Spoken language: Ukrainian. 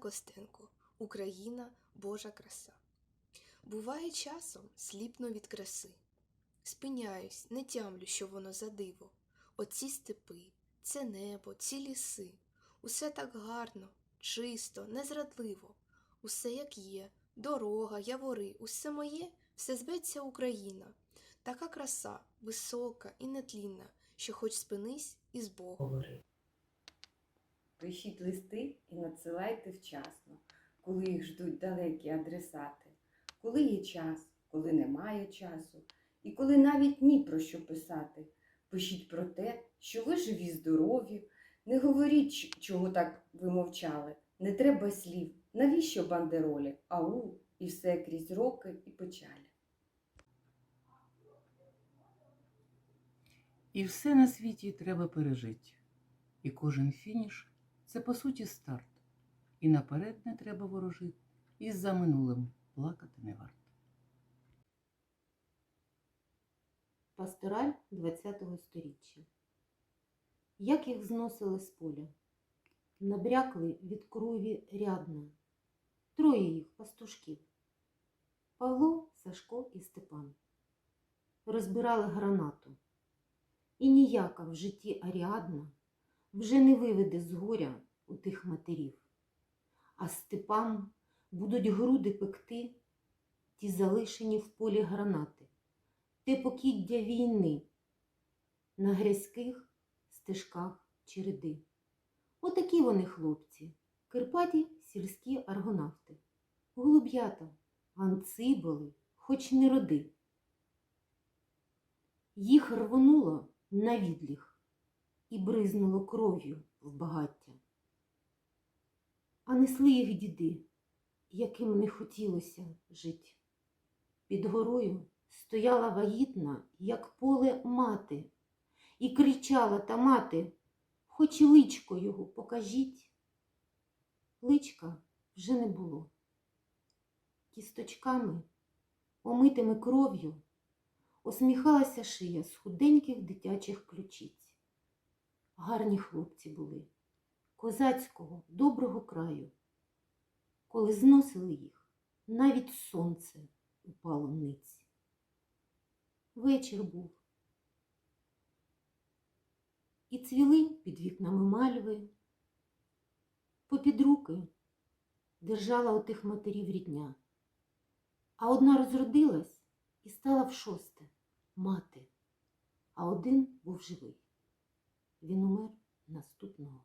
Костенко Україна Божа краса. Буває часом сліпно від краси. Спиняюсь, не тямлю, що воно за диво. Оці степи, це небо, ці ліси. Усе так гарно, чисто, незрадливо. Усе як є, дорога, явори, усе моє, все зветься Україна. Така краса, висока і нетлінна, що хоч спинись і з Богом. Пишіть листи і надсилайте вчасно, коли їх ждуть далекі адресати, коли є час, коли немає часу, і коли навіть ні про що писати. Пишіть про те, що ви живі, здорові, не говоріть, чого так ви мовчали, не треба слів, навіщо бандеролі, ау, і все крізь роки і печалі. І все на світі треба пережити. І кожен фініш це по суті старт. І наперед не треба ворожити, і за минулим плакати не варто. Пастораль ХХ століття. Як їх зносили з поля, набрякли від крові рядна, троє їх пастушків Павло, Сашко і Степан. Розбирали гранату, і ніяка в житті Аріадна вже не виведе з горя у тих матерів, а Степан будуть груди пекти ті залишені в полі гранати те покіддя війни на грязьких стежках череди. Отакі вони хлопці, кирпаті сільські аргонавти, голуб'ята, анциболи, хоч не роди. Їх рвонуло на відліг і бризнуло кров'ю в багаття. А несли їх діди, яким не хотілося жить. Під горою стояла вагітна, як поле мати, і кричала та мати, хоч і личко його покажіть. Личка вже не було. Кісточками, омитими кров'ю, осміхалася шия з худеньких дитячих ключиць. Гарні хлопці були, козацького, доброго краю. Коли зносили їх, навіть сонце упало ниць. Вечір був. І цвіли під вікнами мальви. Попід руки держала отих матерів рідня. А одна розродилась і стала в шосте мати, а один був живий. Він умер наступного